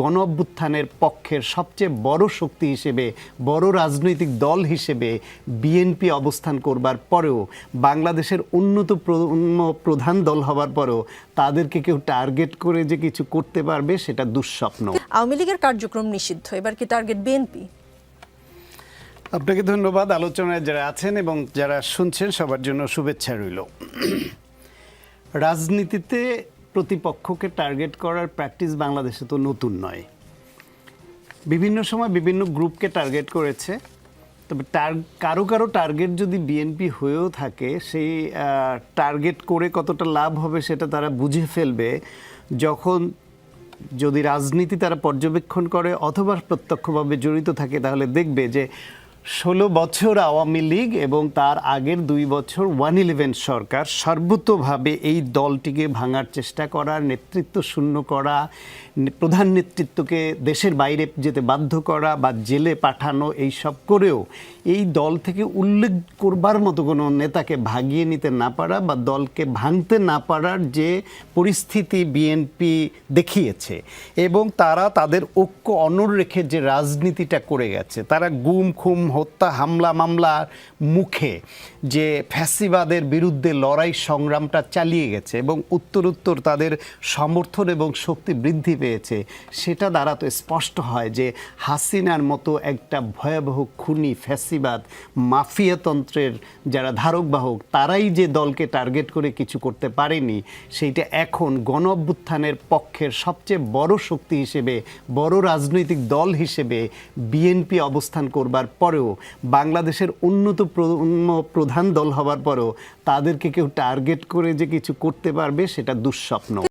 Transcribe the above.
গণ অভ্যুত্থানের পক্ষের সবচেয়ে বড় শক্তি হিসেবে বড় রাজনৈতিক দল হিসেবে বিএনপি অবস্থান করবার পরেও বাংলাদেশের উন্নত প্রধান দল হবার পরেও তাদেরকে কেউ টার্গেট করে যে কিছু করতে পারবে সেটা দুঃস্বপ্ন। আওয়ামী লীগের কার্যক্রম নিষিদ্ধ এবার কি টার্গেট বিএনপি? আপনাকে ধন্যবাদ আলোচনায় যারা আছেন এবং যারা শুনছেন সবার জন্য শুভেচ্ছা রইল। রাজনীতিতে প্রতিপক্ষকে টার্গেট করার প্র্যাকটিস বাংলাদেশে তো নতুন নয়। বিভিন্ন সময় বিভিন্ন গ্রুপকে টার্গেট করেছে, তবে টার কারও কারও টার্গেট যদি বিএনপি হয়েও থাকে, সেই টার্গেট করে কতটা লাভ হবে সেটা তারা বুঝে ফেলবে যখন যদি রাজনীতি তারা পর্যবেক্ষণ করে অথবা প্রত্যক্ষভাবে জড়িত থাকে, তাহলে দেখবে যে ষোলো বছর আওয়ামী লীগ এবং তার আগের দুই বছর ওয়ান ইলেভেন সরকার সর্বতোভাবে এই দলটিকে ভাঙার চেষ্টা করা, নেতৃত্ব শূন্য করা, প্রধান নেতৃত্বকে দেশের বাইরে যেতে বাধ্য করা বা জেলে পাঠানো এই সব করেও এই দল থেকে উল্লেখ করবার মতো কোনো নেতাকে ভাগিয়ে নিতে না পারা বা দলকে ভাঙতে না পারার যে পরিস্থিতি বিএনপি দেখিয়েছে এবং তারা তাদের ঐক্য অনর রেখে যে রাজনীতিটা করে গেছে, তারা গুম খুম হত্যা, হামলা মামলার মুখে যে ফ্যাসিবাদের বিরুদ্ধে লড়াই সংগ্রামটা চালিয়ে গেছে এবং উত্তর উত্তর তাদের সমর্থন এবং শক্তি বৃদ্ধি পেয়েছে, সেটা দ্বারা তো স্পষ্ট হয় যে হাসিনার মতো একটা ভয়াবহ খুনি, ফ্যাসিবাদ, মাফিয়াতন্ত্রের যারা ধারক বাহক, তারাই যে দলকে টার্গেট করে কিছু করতে পারেনি, সেইটা এখন গণ অভ্যুত্থানের পক্ষের সবচেয়ে বড় শক্তি হিসেবে, বড় রাজনৈতিক দল হিসেবে বিএনপি অবস্থান করবার পরেও বাংলাদেশের উন্নত প্রজন্ম প্রধান দল হবার পরেও তাদেরকে কেউ টার্গেট করে যে কিছু করতে পারবে সেটা দুঃস্বপ্ন।